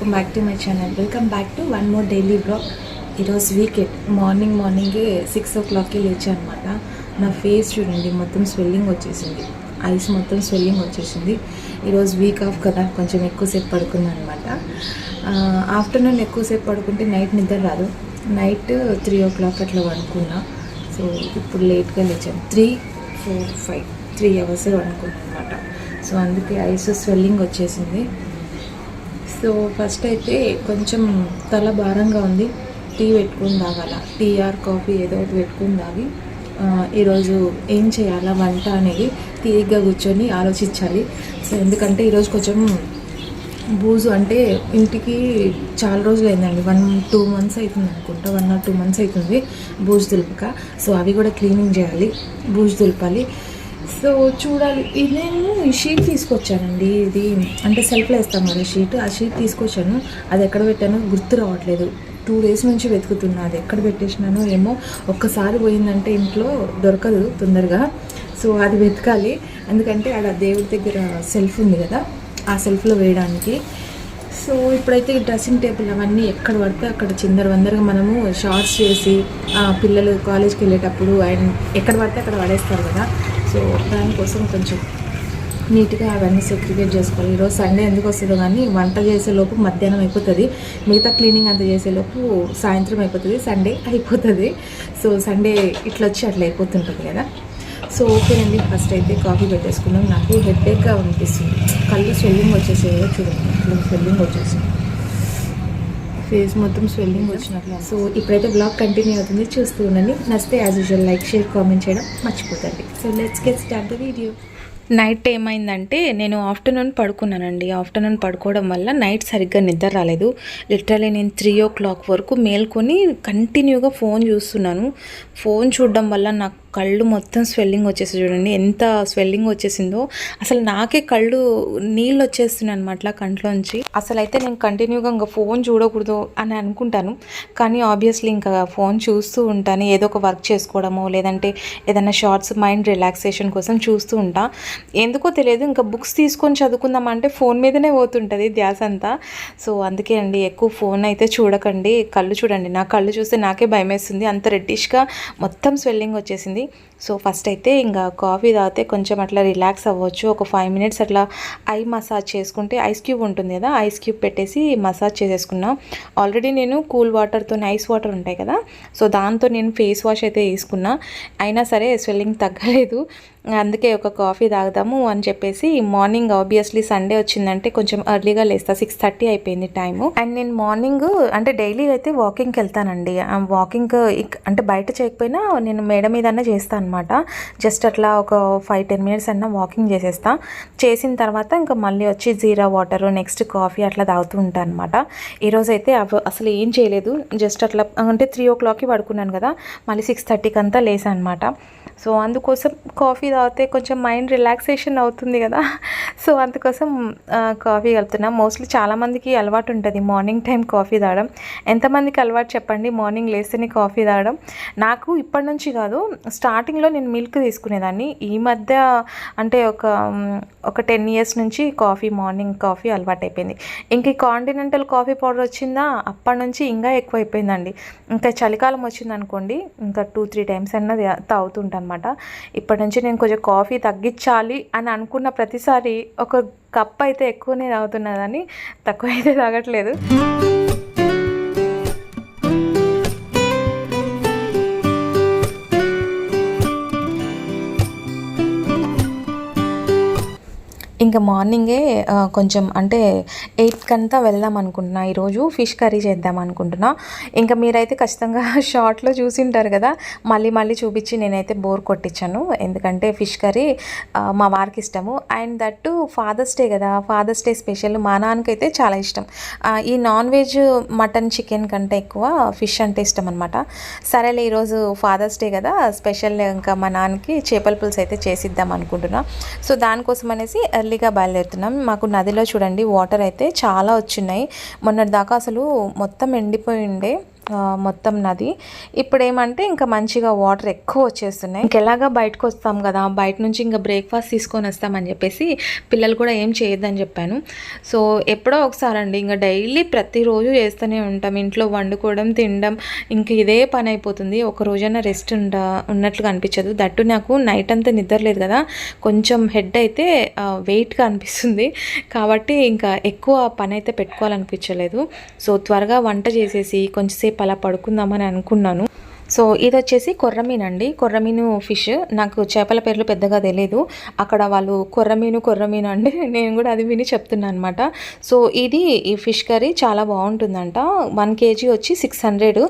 Welcome back to my channel. Welcome back to one more daily blog. ఈరోజు weekend morning మార్నింగే six ఓ క్లాక్కి లేచా అనమాట నా ఫేస్ చూడండి మొత్తం స్వెల్లింగ్ వచ్చేసింది. ఐస్ మొత్తం స్వెల్లింగ్ వచ్చేసింది. ఈరోజు వీక్ ఆఫ్ కదా కొంచెం ఎక్కువసేపు పడుకున్నాను అనమాట ఆఫ్టర్నూన్ ఎక్కువసేపు పడుకుంటే నైట్ నిద్ర రాదు. నైట్ త్రీ ఓ క్లాక్ అట్లా పడుకున్నా. సో ఇప్పుడు లేట్గా లేచాను. Three four five three hours పడుకున్నాను అనమాట సో అందుకే ఐస్ స్వెల్లింగ్ వచ్చేసింది. సో ఫస్ట్ అయితే కొంచెం తల భారంగా ఉంది. టీ పెట్టుకుని తాగాల. టీ ఆర్ కాఫీ ఏదో ఒకటి పెట్టుకుని తాగి ఈరోజు ఏం చేయాలా? వంట అనేది తీరిగ్గా కూర్చొని ఆలోచించాలి. సో ఎందుకంటే ఈరోజు కొంచెం బూజు అంటే ఇంటికి చాలా రోజులు అయిందండి వన్ టూ మంత్స్ అవుతుంది అనుకుంటా. వన్ ఆర్ టూ మంత్స్ అవుతుంది బూజు దులుపక. సో అవి కూడా క్లీనింగ్ చేయాలి. బూజు దులపాలి. సో చూడాలి. ఇది నేను ఈ షీట్ తీసుకొచ్చానండి ఇది అంటే సెల్ఫ్లో వేస్తాం కదా షీట్ ఆ షీట్ తీసుకొచ్చాను. అది ఎక్కడ పెట్టానో గుర్తు రావట్లేదు. టూ డేస్ నుంచి వెతుకుతున్నా అది ఎక్కడ పెట్టేసినానో ఏమో ఒక్కసారి పోయిందంటే ఇంట్లో దొరకదు తొందరగా. సో అది వెతకాలి. ఎందుకంటే ఆడ దేవుడి దగ్గర సెల్ఫ్ ఉంది కదా ఆ సెల్ఫ్లో వేయడానికి. సో ఇప్పుడైతే డ్రెస్సింగ్ టేబుల్ అవన్నీ ఎక్కడ పడితే అక్కడ చిందర వందరగా మనము షార్ట్స్ చేసి ఆ, పిల్లలు కాలేజ్కి వెళ్ళేటప్పుడు అండ్ ఎక్కడ పడితే అక్కడ పడేస్తారు కదా. సో దానికోసం కొంచెం నీట్గా అవన్నీ సెగ్రిగేట్ చేసుకోవాలి. ఈరోజు సండే ఎందుకు వస్తుందో కానీ వంట చేసేలోపు మధ్యాహ్నం అయిపోతుంది. మిగతా క్లీనింగ్ అంతా చేసేలోపు సాయంత్రం అయిపోతుంది. సండే అయిపోతుంది. సో సండే ఇట్లా వచ్చి అట్లా అయిపోతుంటుంది కదా. సో ఓకేనండి ఫస్ట్ అయితే కాఫీ పెట్టేసుకున్నాం. నాకు హెడ్ఏక్గా అనిపిస్తుంది. కళ్ళు స్వెల్లింగ్ వచ్చేసేది చూడండి. స్వెల్లింగ్ వచ్చేసింది ఫేస్ మొత్తం స్వెల్లింగ్ వచ్చినట్లు సో ఇప్పుడైతే బ్లాగ్ కంటిన్యూ అవుతుంది. చూస్తూ ఉండండి. నచ్చితే as usual like share comment చేయడం మర్చిపోతండి so let's get start the video night ఏమైందంటే నేను ఆఫ్టర్నూన్ పడుకున్నానండి. ఆఫ్టర్నూన్ పడుకోవడం వల్ల నైట్ సరిగ్గా నిద్ర రాలేదు. లిటరలీ నేను త్రీ ఓ క్లాక్ వరకు మేల్కొని కంటిన్యూగా ఫోన్ చూస్తున్నాను. ఫోన్ చూడడం వల్ల నాకు కళ్ళు మొత్తం స్వెల్లింగ్ వచ్చేసి చూడండి. ఎంత స్వెల్లింగ్ వచ్చేసిందో. అసలు నాకే కళ్ళు నీళ్ళు వచ్చేస్తున్నాయి అనమాట కంట్లోంచి. అసలు అయితే నేను కంటిన్యూగా ఇంకా ఫోన్ చూడకూడదు అని అనుకుంటాను. కానీ ఆబ్వియస్లీ ఇంకా ఫోన్ చూస్తూ ఉంటాను. ఏదో ఒక వర్క్ చేసుకోవడమో లేదంటే ఏదైనా షార్ట్స్ మైండ్ రిలాక్సేషన్ కోసం చూస్తూ ఉంటా. ఎందుకో తెలియదు. ఇంకా బుక్స్ తీసుకొని చదువుకుందామంటే ఫోన్ మీదనే పోతుంటుంది ధ్యాస అంతా. సో అందుకే అండి ఎక్కువ ఫోన్ అయితే చూడకండి. కళ్ళు చూడండి. నా కళ్ళు చూస్తే నాకే భయం వేస్తుంది అంత రెడ్డిష్గా మొత్తం స్వెల్లింగ్ వచ్చేసింది. సో ఫస్ట్ అయితే ఇంకా కాఫీ తాగితే కొంచెం అట్లా రిలాక్స్ అవ్వచ్చు. ఒక ఫైవ్ మినిట్స్ అట్లా ఐ మసాజ్ చేసుకుంటే ఐస్ క్యూబ్ ఉంటుంది కదా ఐస్ క్యూబ్ పెట్టేసి మసాజ్ చేసేసుకున్నా. ఆల్రెడీ నేను కూల్ వాటర్తో ఐస్ వాటర్ ఉంటాయి కదా సో దాంతో నేను ఫేస్ వాష్ అయితే వేసుకున్నా. అయినా సరే స్వెల్లింగ్ తగ్గలేదు. అందుకే ఒక కాఫీ తాగుదాము అని చెప్పేసి మార్నింగ్ ఆబ్వియస్లీ సండే వచ్చిందంటే కొంచెం ఎర్లీగా లేస్తా. సిక్స్ థర్టీ అయిపోయింది టైము అండ్ నేను మార్నింగ్ అంటే డైలీ అయితే వాకింగ్కి వెళ్తానండి. వాకింగ్ అంటే బయట చేయకపోయినా నేను మేడ మీదనే చేస్తాను అనమాట జస్ట్ అట్లా ఒక ఫైవ్ టెన్ మినిట్స్ అన్న వాకింగ్ చేసేస్తా. చేసిన తర్వాత ఇంకా మళ్ళీ వచ్చి జీరా వాటర్ నెక్స్ట్ కాఫీ అట్లా తాగుతూ ఉంటాను అనమాట ఈరోజు అయితే అసలు ఏం చేయలేదు. జస్ట్ అట్లా అంటే త్రీ ఓ క్లాక్కి పడుకున్నాను కదా. మళ్ళీ సిక్స్ థర్టీకి అంతా లేసాను అనమాట సో అందుకోసం కాఫీ తాగితే కొంచెం మైండ్ రిలాక్సేషన్ అవుతుంది కదా. సో అందుకోసం కాఫీ కలుపుతున్నా. మోస్ట్లీ చాలామందికి అలవాటు ఉంటుంది మార్నింగ్ టైం కాఫీ తాగడం. ఎంతమందికి అలవాటు చెప్పండి? మార్నింగ్ లేస్తేనే కాఫీ తాగడం. నాకు ఇప్పటి నుంచి కాదు స్టార్టింగ్లో నేను మిల్క్ తీసుకునేదాన్ని. ఈ మధ్య అంటే ఒక ఒక టెన్ ఇయర్స్ నుంచి కాఫీ మార్నింగ్ కాఫీ అలవాటు అయిపోయింది ఇంక ఈ కాంటినెంటల్ కాఫీ పౌడర్ వచ్చిందా? అప్పటి నుంచి ఇంకా ఎక్కువ అయిపోయిందండి ఇంకా చలికాలం వచ్చింది అనుకోండి ఇంకా టూ త్రీ టైమ్స్ అన్నది తాగుతుంటాను అనమాట ఇప్పటి నుంచి నేను కొంచెం కాఫీ తగ్గించాలి అని అనుకున్న ప్రతిసారి ఒక కప్ అయితే ఎక్కువనే తాగుతున్నదని తక్కువ అయితే తాగట్లేదు. ఇంకా మార్నింగే కొంచెం అంటే ఎయిట్కి అంతా వెళ్దాం అనుకుంటున్నా. ఈరోజు ఫిష్ కర్రీ చేద్దాం అనుకుంటున్నా. ఇంకా మీరైతే ఖచ్చితంగా షార్ట్లో చూసింటారు కదా. మళ్ళీ మళ్ళీ చూపించి నేనైతే బోర్ కొట్టించాను. ఎందుకంటే ఫిష్ కర్రీ మా వారికి ఇష్టము. అండ్ దట్టు ఫాదర్స్ డే కదా. ఫాదర్స్ డే స్పెషల్ మా నాన్నకైతే చాలా ఇష్టం. ఈ నాన్ వెజ్ మటన్ చికెన్ కంటే ఎక్కువ ఫిష్ అంటే ఇష్టం అనమాట సరేలే ఈరోజు ఫాదర్స్ డే కదా. స్పెషల్ ఇంకా మా నాన్నకి చేపల పులుసు అయితే చేసిద్దాం అనుకుంటున్నా. సో దానికోసం అనేసి ఎర్లీ ఎర్లీగా బయలుదేరుతున్నాం. మాకు నదిలో చూడండి వాటర్ అయితే చాలా వచ్చినాయి. మొన్నటి దాకా అసలు మొత్తం ఎండిపోయి ఉండే. మొత్తం నది. ఇప్పుడు ఏమంటే ఇంకా మంచిగా వాటర్ ఎక్కువ వచ్చేస్తున్నాయి. ఇంకెలాగా బయటకు వస్తాం కదా బయట నుంచి ఇంకా బ్రేక్ఫాస్ట్ తీసుకొని వస్తామని చెప్పేసి పిల్లలు కూడా ఏం చేయొద్దని చెప్పాను. సో ఎప్పుడో ఒకసారి అండి ఇంకా డైలీ ప్రతిరోజు చేస్తూనే ఉంటాం. ఇంట్లో వండుకోవడం తినడం ఇంక ఇదే పని అయిపోతుంది. ఒక రోజైనా రెస్ట్ ఉండ ఉన్నట్లుగా అనిపించదు. దట్టు నాకు నైట్ అంతా నిద్ర లేదు కదా కొంచెం హెడ్ అయితే వెయిట్గా అనిపిస్తుంది. కాబట్టి ఇంకా ఎక్కువ పని అయితే పెట్టుకోవాలనిపించలేదు. సో త్వరగా వంట చేసేసి కొంచెంసేపు అలా పడుకుందామని అనుకున్నాను. సో ఇది వచ్చేసి కొర్రమీన్ అండి కొర్రమీను ఫిష్. నాకు చేపల పేర్లు పెద్దగా తెలియదు అక్కడ వాళ్ళు కొర్రమీను కొర్రమీను అంటే నేను కూడా అది విని చెప్తున్నాను అనమాట సో ఇది ఈ ఫిష్ కర్రీ చాలా బాగుంటుందంట. వన్ కేజీ వచ్చి సిక్స్ హండ్రెడ్.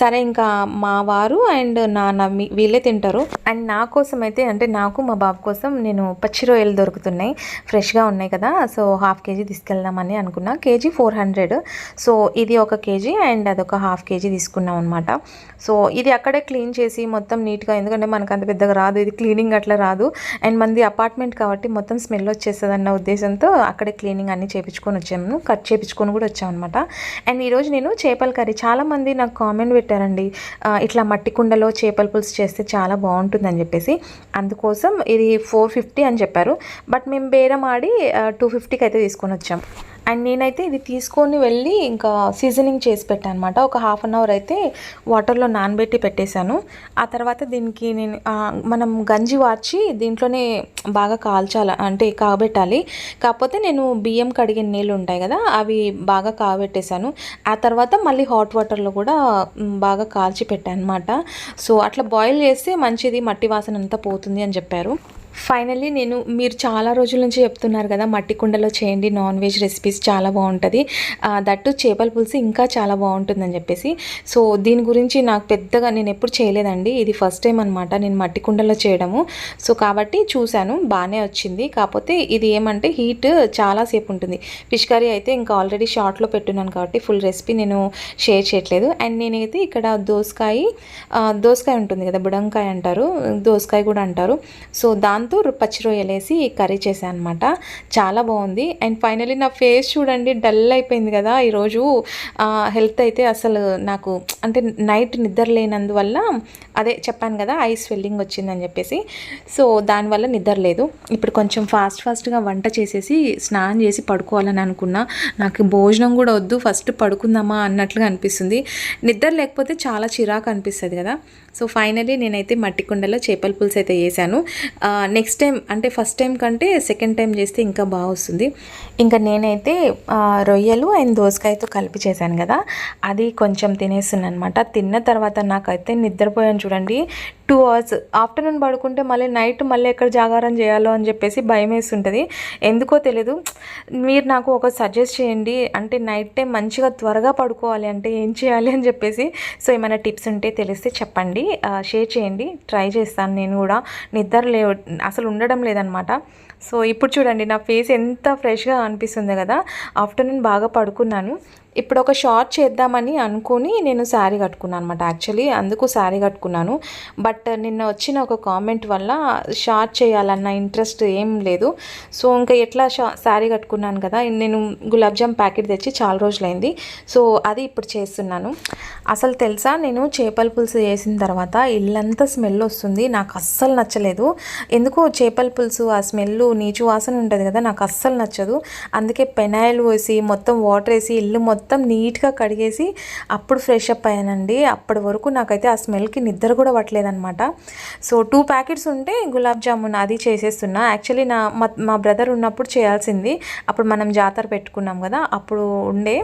సరే ఇంకా మా వారు అండ్ నా నమ్మి వీళ్ళే తింటారు. అండ్ నా కోసం అయితే అంటే నాకు మా బాబు కోసం నేను పచ్చి రొయ్యలు దొరుకుతున్నాయి. ఫ్రెష్గా ఉన్నాయి కదా. సో హాఫ్ కేజీ తీసుకెళ్దామని అనుకున్నా. KG four hundred. సో ఇది ఒక కేజీ అండ్ అదొక హాఫ్ కేజీ తీసుకున్నాం అనమాట సో ఇది అక్కడే క్లీన్ చేసి మొత్తం నీట్గా ఎందుకంటే మనకు అంత పెద్దగా రాదు. ఇది క్లీనింగ్ అట్లా రాదు. అండ్ మనది అపార్ట్మెంట్ కాబట్టి మొత్తం స్మెల్ వచ్చేస్తుంది అన్న ఉద్దేశంతో అక్కడే క్లీనింగ్ అన్ని చేపించుకొని వచ్చాము. కట్ చేపించుకొని కూడా వచ్చాము అనమాట అండ్ ఈరోజు నేను చేపల కర్రీ చాలామంది నాకు కామెంట్ పెట్టారండి. ఇట్లా మట్టి కుండలో చేపల పులుసు చేస్తే చాలా బాగుంటుందని చెప్పేసి. అందుకోసం ఇది ఫోర్ ఫిఫ్టీ అని చెప్పారు. బట్ మేము బేరం ఆడి టూ ఫిఫ్టీకి అయితే తీసుకొని వచ్చాం. అండ్ నేనైతే ఇది తీసుకొని వెళ్ళి ఇంకా సీజనింగ్ చేసి పెట్టాను అనమాట ఒక హాఫ్ అన్ అవర్ అయితే వాటర్లో నానబెట్టి పెట్టేశాను. ఆ తర్వాత దీనికి నేను మనం గంజి వార్చి దీంట్లోనే బాగా కాల్చాలి అంటే కాగబెట్టాలి కాకపోతే నేను బియ్యం కడిగిన నీళ్ళు ఉంటాయి కదా అవి బాగా కాగబెట్టేశాను ఆ తర్వాత మళ్ళీ హాట్ వాటర్లో కూడా బాగా కాల్చి పెట్టాను అనమాట సో అట్లా బాయిల్ చేస్తే మంచిది మట్టి వాసన అంతా పోతుంది అని చెప్పారు. ఫైనల్లీ నేను మీరు చాలా రోజుల నుంచి చెప్తున్నారు కదా మట్టి కుండలో చేయండి నాన్ వెజ్ రెసిపీస్ చాలా బాగుంటుంది. దట్టు చేపల పులుసు ఇంకా చాలా బాగుంటుందని చెప్పేసి. సో దీని గురించి నాకు పెద్దగా నేను ఎప్పుడు చేయలేదండి. ఇది ఫస్ట్ టైం అనమాట నేను మట్టి కుండలో చేయడము. సో కాబట్టి చూశాను బాగానే వచ్చింది. కాకపోతే ఇది ఏమంటే హీట్ చాలాసేపు ఉంటుంది. ఫిష్ కర్రీ అయితే ఇంకా ఆల్రెడీ షార్ట్లో పెట్టున్నాను కాబట్టి ఫుల్ రెసిపీ నేను షేర్ చేయట్లేదు. అండ్ నేనైతే ఇక్కడ దోసకాయ దోసకాయ ఉంటుంది కదా బుడంకాయ అంటారు దోసకాయ కూడా అంటారు. సో దాని దాంతో పచ్చి రొయ్యలేసి కర్రీ చేశాను అనమాట చాలా బాగుంది. అండ్ ఫైనలీ నా ఫేస్ చూడండి డల్ అయిపోయింది కదా. ఈరోజు హెల్త్ అయితే అసలు నాకు అంటే నైట్ నిద్ర లేనందువల్ల అదే చెప్పాను కదా ఐ స్వెల్లింగ్ వచ్చిందని చెప్పేసి. సో దానివల్ల నిద్ర లేదు. ఇప్పుడు కొంచెం ఫాస్ట్ ఫాస్ట్గా వంట చేసేసి స్నానం చేసి పడుకోవాలని అనుకున్నా. నాకు భోజనం కూడా వద్దు ఫస్ట్ పడుకుందామా అన్నట్లుగా అనిపిస్తుంది. నిద్ర లేకపోతే చాలా చిరాకు అనిపిస్తుంది కదా. సో ఫైనలీ నేనైతే మట్టి కుండలో చేపల పులుసు అయితే వేసాను నెక్స్ట్ టైం అంటే ఫస్ట్ టైం కంటే సెకండ్ టైం చేస్తే ఇంకా బాగా వస్తుంది. ఇంకా నేనైతే రొయ్యలు అండ్ దోసకాయతో కలిపి చేశాను కదా. అది కొంచెం తినేస్తున్నాను అనమాట తిన్న తర్వాత నాకైతే నిద్రపోయాను చూడండి. Two hours. ఆఫ్టర్నూన్ పడుకుంటే మళ్ళీ నైట్ మళ్ళీ ఎక్కడ జాగారం చేయాలో అని చెప్పేసి భయం వేస్తుంటుంది. ఎందుకో తెలీదు. మీరు నాకు ఒక సజెస్ట్ చేయండి. అంటే నైట్ టైం మంచిగా త్వరగా పడుకోవాలి అంటే ఏం చేయాలి అని చెప్పేసి సో ఏమైనా టిప్స్ ఉంటే తెలిస్తే చెప్పండి. షేర్ చేయండి. ట్రై చేస్తాను నేను కూడా. నిద్ర లే అసలు ఉండడం లేదనమాట. సో ఇప్పుడు చూడండి నా ఫేస్ ఎంత ఫ్రెష్గా అనిపిస్తుంది కదా. ఆఫ్టర్నూన్ బాగా పడుకున్నాను. ఇప్పుడు ఒక షార్ట్ చేద్దామని అనుకుని నేను శారీ కట్టుకున్నాను అనమాట యాక్చువల్లీ అందుకు శారీ కట్టుకున్నాను. బట్ నిన్న వచ్చిన ఒక కామెంట్ వల్ల షార్ట్ చేయాలన్న ఇంట్రెస్ట్ ఏం లేదు. సో ఇంకా ఎట్లా షా శారీ కట్టుకున్నాను కదా నేను గులాబ్జామ్ ప్యాకెట్ తెచ్చి చాలా రోజులైంది. సో అది ఇప్పుడు చేస్తున్నాను. అసలు తెలుసా నేను చేపల పులుసు చేసిన తర్వాత ఇల్లంతా స్మెల్ వస్తుంది. నాకు అస్సలు నచ్చలేదు. ఎందుకో చేపల పులుసు ఆ స్మెల్ నీచు వాసన ఉంటుంది కదా నాకు అస్సలు నచ్చదు. అందుకే పెనాయిల్ పోసి మొత్తం వాటర్ వేసి ఇల్లు మొత్తం మొత్తం నీట్గా కడిగేసి అప్పుడు ఫ్రెష్ అప్ అయ్యానండి. అప్పటి వరకు నాకైతే ఆ స్మెల్కి నిద్ర కూడా పట్టలేదనమాట సో టూ ప్యాకెట్స్ ఉంటే గులాబ్ జామున్ అది చేసేస్తున్నా. యాక్చువల్లీ నా మా బ్రదర్ ఉన్నప్పుడు చేయాల్సింది. అప్పుడు మనం జాతర పెట్టుకున్నాం కదా అప్పుడు ఉండే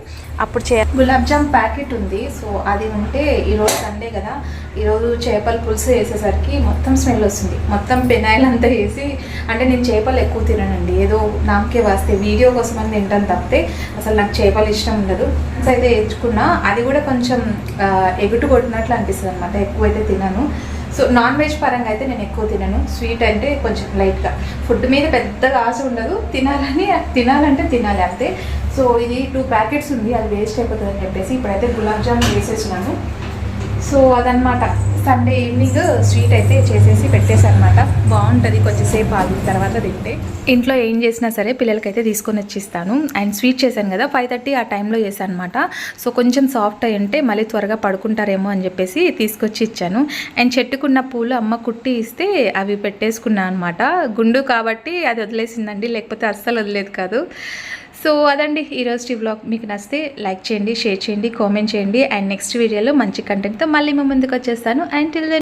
అప్పుడు చే గులాబ్ జామ్ ప్యాకెట్ ఉంది. సో అది ఉంటే ఈరోజు సండే కదా ఈరోజు చేపల పులుసు వేసేసరికి మొత్తం స్మెల్ వస్తుంది. మొత్తం పెనాయిల్ అంతా వేసి అంటే నేను చేపలు ఎక్కువ తిననండి. ఏదో నాకే వస్తే వీడియో కోసం అని తింటాను తప్పితే అసలు నాకు చేపలు ఇష్టం ఉండదు. సో అయితే వేసుకున్నా అది కూడా కొంచెం ఎగుటు కొట్టినట్లు అనిపిస్తుంది అనమాట ఎక్కువైతే తినను. సో నాన్ వెజ్ పరంగా అయితే నేను ఎక్కువ తినను. స్వీట్ అంటే కొంచెం లైట్గా ఫుడ్ మీద పెద్దగా ఆశ ఉండదు. తినాలని తినాలంటే తినాలి అంతే. సో ఇది టూ ప్యాకెట్స్ ఉంది. అది వేస్ట్ అయిపోతుంది అని చెప్పేసి ఇప్పుడైతే గులాబ్ జామ్ వేసేసినాను. సో అదనమాట సండే ఈవినింగ్ స్వీట్ అయితే చేసేసి పెట్టేశారనమాట బాగుంటుంది కొంచెంసేపు ఆగిన తర్వాత తింటే. ఇంట్లో ఏం చేసినా సరే పిల్లలకైతే తీసుకొని వచ్చిస్తాను. అండ్ స్వీట్ చేశాను కదా ఫైవ్ థర్టీ ఆ టైంలో చేశాను అనమాట సో కొంచెం సాఫ్ట్ అయి ఉంటే మళ్ళీ త్వరగా పడుకుంటారేమో అని చెప్పేసి తీసుకొచ్చి ఇచ్చాను. అండ్ చెట్టుకున్న పూలు అమ్మ కుట్టి ఇస్తే అవి పెట్టేసుకున్నాను అనమాట గుండు కాబట్టి అది వదిలేసిందండి లేకపోతే అస్సలు వదిలేదు కాదు. సో అదండి ఈరోజు వ్లాగ్ మీకు నచ్చితే లైక్ చేయండి షేర్ చేయండి కామెంట్ చేయండి. అండ్ నెక్స్ట్ వీడియోలో మంచి కంటెంట్తో మళ్ళీ మీ ముందుకు వచ్చేస్తాను. And till